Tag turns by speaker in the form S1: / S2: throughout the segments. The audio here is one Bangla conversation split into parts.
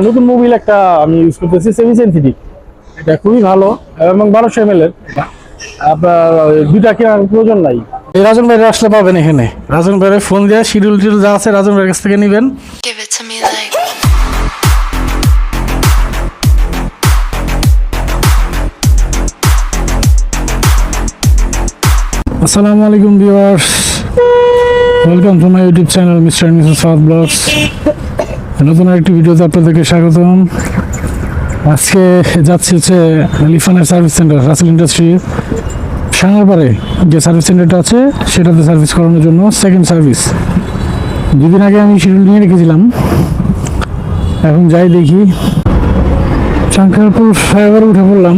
S1: নতুন মোবিল একটা আমি ইউজ করতেছি সেমি সেন্সিটিভ এটা খুবই ভালো এবং বারোশো এম এল এর। আপনার দুইটা কেনার প্রয়োজন নাই।
S2: রাজন ভাইয়ের আসলে পাবেন এখানে। রাজন ভাইয়ের ফোন দিয়ে শিডিউল টিডিউল যা আছে রাজন ভাইয়ের কাছ থেকে নেবেন. আসসালামু আলাইকুম viewers. Welcome to my YouTube channel Mister Mrs South blogs নতুন একটি ভিডিওতে আপনাদেরকে স্বাগতম। আজকে যাচ্ছি হচ্ছে লিফানের সার্ভিস সেন্টার, রাসেল ইন্ডাস্ট্রি সাঙ্গারপাড়ে যে সার্ভিস সেন্টারটা আছে, সেটাতে সার্ভিস করানোর জন্য সেকেন্ড সার্ভিস দুদিন আগে আমি শিডিউল নিয়ে রেখেছিলাম। এখন যাই দেখি। শঙ্করপুর ফ্লাইওভার উঠে পড়লাম।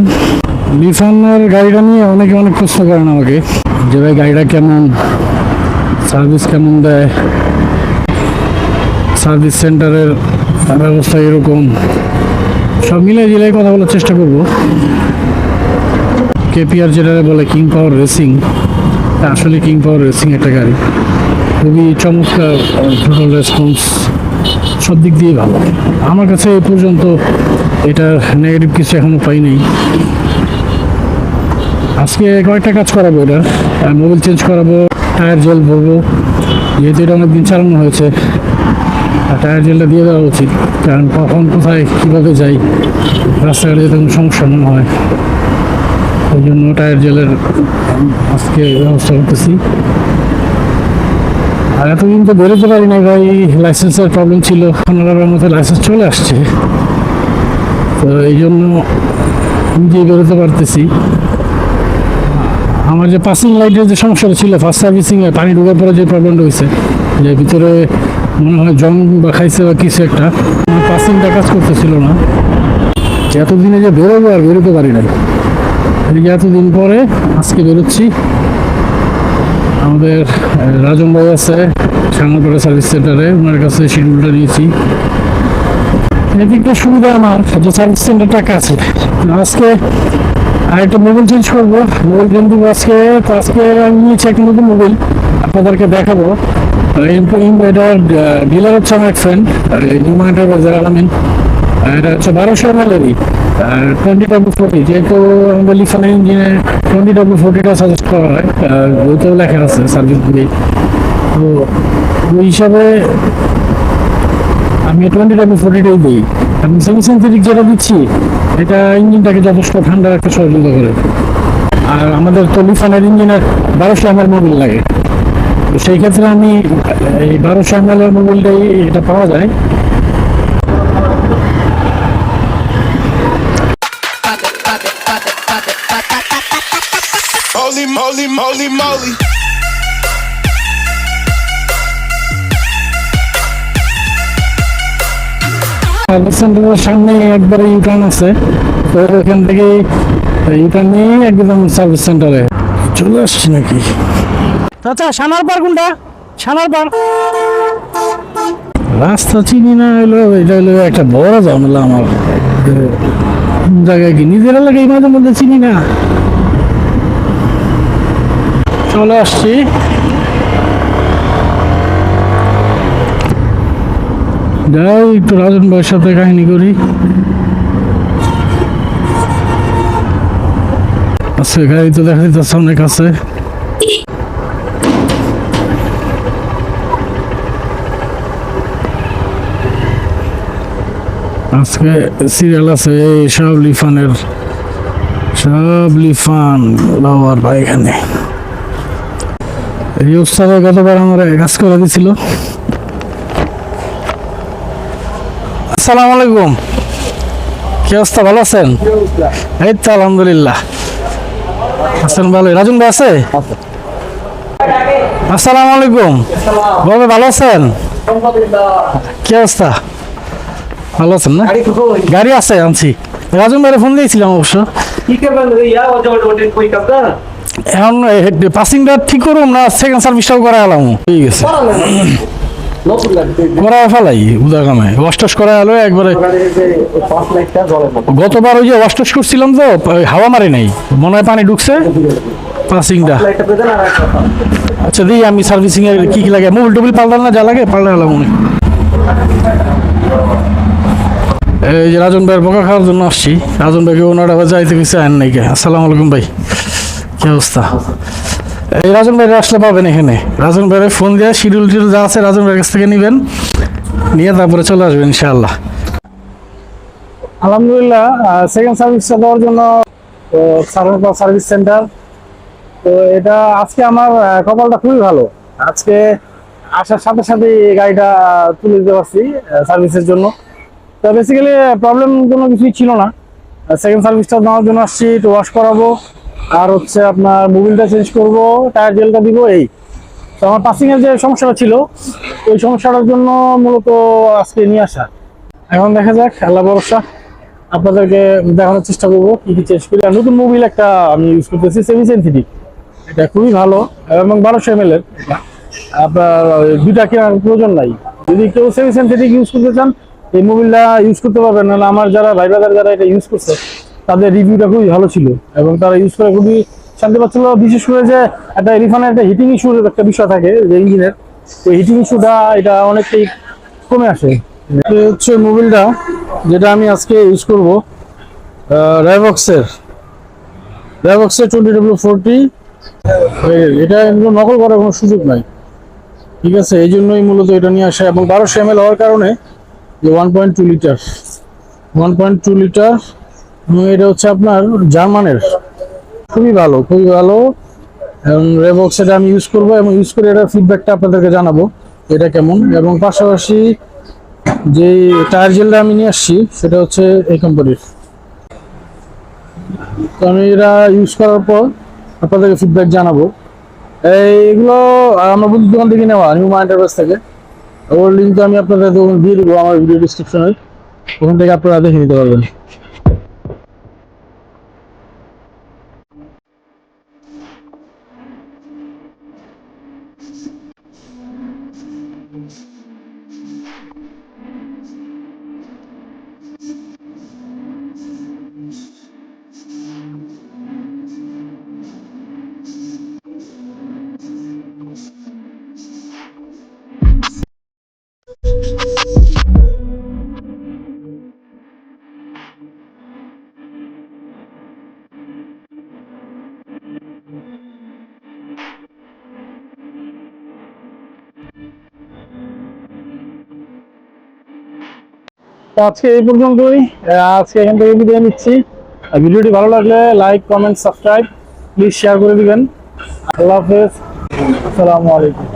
S2: লিফানের গাড়িটা নিয়ে অনেকে অনেক প্রশ্ন করেন আমাকে যে, ভাই, গাড়িটা কেমন? সার্ভিস কেমন দেয়? সার্ভিস সেন্টারের ব্যবস্থা এরকম। সব মিলে জিলে কথা বলার চেষ্টা করব। কেপিআর যেটা বলে কিং পাওয়ার রেসিং আসলে কিং পাওয়ার রেসিং একটা গাড়ি। খুবই চমৎকার টোটাল রেসপন্স সব দিক দিয়ে ভালো। আমার কাছে এ পর্যন্ত এটার নেগেটিভ কিছু এখনও পাইনি আজকে কয়েকটা কাজ করাবো এটা মোবাইল চেঞ্জ করাবো টায়ার জেল ভরবো, যেহেতু এটা অনেকদিন চালানো হয়েছে। টায়ার জেলটা দিয়ে দেওয়া উচিত, কারণ কখন কোথায় কীভাবে যাই, রাস্তাঘাটে যাতে কোনো সমস্যা না হয়। ওই জন্য টায়ার জেলের আজকে ব্যবস্থা করতেছি। আর এতদিন তো বেরোতে পারি না ভাই লাইসেন্সের প্রবলেম ছিল পনেরোবার মতো লাইসেন্স চলে আসছে। তো এই জন্য নিজে বেরোতে পারতেছি। আমার যে পাসিং লাইটের যে সমস্যাটা ছিল ফার্স্ট সার্ভিসিংয়ে পানি ঢোকার পরে যে প্রবলেমটা হয়েছে, যে ভিতরে মনে হয় জং বা খাইছে বা কিছু একটা। পাসিংটা কাজ করতেছিল না। এতদিনে যে বেরোবো আর বেরোতে পারি না এই এতদিন পরে আজকে বেরোচ্ছি। আমাদের রাজন ভাই আছে সাংবাদিক সার্ভিস সেন্টারে ওনার কাছে শিডিউলটা নিয়েছি। এদিকটা সুবিধা আমার, যে সার্ভিস সেন্টারটা কাছে আজকে আরেকটা মোবাইল চেঞ্জ করব। মোবাইল চেঞ্জ আজকে? আজকে আমি নিয়েছি একটা নতুন মোবাইল আপনাদেরকে দেখাবো। ইন- ইন- এটা ডিলার হচ্ছে আমার এক ফ্রেন্ড নিউ বাজার আলামিন। এটা হচ্ছে বারোশো এম এলেরই আর টোয়েন্টি ডাব্লু ফোর্টি যেহেতু আমাদের লিফানের ইঞ্জিনে টোয়েন্টি ডাব্লু ফোর্টিটা সাজেস্ট করা হয় ওইটাও লেখা আছে সার্ভিস গুলি তো ওই হিসাবে আমি টোয়েন্টি ডাব্লু ফোর্টিটাই দিই। আমি সেমি সেন্থেটিক যেটা দিচ্ছি, এটা ইঞ্জিনটাকে যথেষ্ট ঠান্ডা রাখতে সহযোগিতা করে। আর আমাদের তো লিফানের ইঞ্জিনের বারোশো এম মোবিল লাগে। সেই ক্ষেত্রে আমি এই বারোশো এম এর মোবিলটাই এটা পাওয়া যায়।
S3: Holy moly, moly, moly.
S2: Service সেন্টারের সামনে একবারে ইউটার্ন আছে তো ওখান থেকে ইউটার্ন নিয়ে একদম সার্ভিস সেন্টারে চলে আসছি নাকি? আচ্ছা সানার পার কোনটা? সানার পার। রাস্তা চিনি না হলো এটা হলো একটা বড় ঝামেলা আমার। জায়গায় কি নিজের এলাকায় মাঝে মধ্যে চিনি না। চলে আসছি। যাই একটু রাজন ভাইয়ের সাথে কাহিনী করি। আজকে গাড়ি তো দেখা যাচ্ছে অনেক আছে। আজকে সিরিয়াল আছে এই সব লিফানের সব লিফান বাবার ভাই এখানে এই উৎসবে গতবার আমার কাজ করে দিছিল। আসসালামু আলাইকুম কি অবস্থা, ভালো আছেন? এই তো আলহামদুলিল্লাহ। আছেন ভালো রাজুন ভাই আছে? আসসালামু আলাইকুম ভালো আছেন? কি অবস্থা? ভালো আছেন না? গাড়ি আছে আনছি। রাজন ভাইয়ের ফোন দিয়েছিলাম অবশ্য। এখন পাসিংটা ঠিক করুন না সেকেন্ড সার্ভিসটাও করা গেলাম ঠিক আছে করা একবারে গতবার ওই যে করছিলাম তো হাওয়া মারে নাই। মনে হয় পানি ঢুকছে। পাসিংটা আচ্ছা আমি কি কি লাগে? পাল্টাল না যা লাগে পাল্টা এলাম এই যে রাজন ভাইয়ের বোকা খাওয়ার জন্য আসছি। রাজন ভাইকে ওনার যাইতে কিছু আইন নাই আসসালামু আলাইকুম ভাই। কি অবস্থা? এই রাজন ভাইয়ের আসলে পাবেন এখানে। রাজন ভাইয়ের ফোন দিয়ে শিডিউল টিডিউল যা আছে রাজন ভাইয়ের কাছ থেকে নেবেন। নিয়ে তারপরে চলে আসবেন ইনশাআল্লাহ।
S1: আলহামদুলিল্লাহ সেকেন্ড সার্ভিসটা দেওয়ার জন্য সার্ভিস সেন্টার তো এটা আজকে আমার কপালটা খুবই ভালো। আজকে আসার সাথে সাথে গাড়িটা তুলে দিতে পারছি সার্ভিসের জন্য। তো বেসিক্যালি প্রবলেম কোনো কিছুই ছিল না। সেকেন্ড সার্ভিসটা নেওয়ার জন্য আসছি, একটু ওয়াশ করাবো। আর হচ্ছে আপনার মোবিলটা চেঞ্জ করব টায়ার জেলটা দিব, এই। তো আমার পাসিং এর যে সমস্যাটা ছিল, ওই সমস্যাটার জন্য মূলত আজকে নিয়ে আসা। এখন দেখা যাক, আল্লাহ ভরসা। আপনাদেরকে দেখানোর চেষ্টা করব কি কি চেঞ্জ করি। আর নতুন মোবিল একটা আমি ইউজ করতেছি সেমি সেন্থেটিক এটা খুবই ভালো, এবং বারোশো এম এল এর। আপনার, দুইটা কেনার প্রয়োজন নাই। যদি কেউ সেমি সেন্থেটিক ইউজ করতে চান এই মোবিলটা ইউজ করতে পারবেন না আমার যারা ভাই ব্রাদার যারা এটা ইউজ করছে, তাদের রিভিউটা খুবই ভালো ছিল। এবং তারা ইউজ করে খুবই শান্তি পাচ্ছিল। বিশেষ করে যে একটা রিফানের একটা হিটিং ইস্যুর একটা বিষয় থাকে যে ইঞ্জিনের হিটিং ইস্যুটা এটা অনেকটাই কমে আসে। হচ্ছে মোবিলটা, যেটা আমি আজকে ইউজ করব। র্যাভক্সের র্যাভক্সের টোয়েন্টি ডাব্লিউ ফোরটি এটা এগুলো নকল করার কোনো সুযোগ নাই। ঠিক আছে, এই জন্যই মূলত এটা নিয়ে আসা। এবং বারোশো এম হওয়ার কারণে one point two litre one point two litre এটা হচ্ছে আপনার জার্মানের। খুবই ভালো খুবই ভালো। এবং রেবক্স এটা আমি ইউজ করব এবং ইউজ করে এটার ফিডব্যাকটা আপনাদেরকে জানাব, এটা কেমন। এবং পাশাপাশি যে টায়ার জেলটা আমি নিয়ে আসছি, সেটা হচ্ছে এই কোম্পানির তো আমি এটা ইউজ করার পর আপনাদেরকে ফিডব্যাক জানাব। এই এগুলো আমার বন্ধুর দোকান থেকে নেওয়া নিউ মা এন্টারপ্রাইজ থেকে। ওর লিঙ্ক আমি আপনাদের দিয়ে দেবো, আমার ভিডিও ডিসক্রিপশনে ওখান থেকে আপনারা দেখে নিতে পারবেন। তো আজকে এই পর্যন্তই। আজকে এখান থেকে বিদায় নিচ্ছি। ভিডিওটি ভালো লাগলে like comment subscribe please share করে দিবেন। আল্লাহ হাফেজ। আসসালামু আলাইকুম।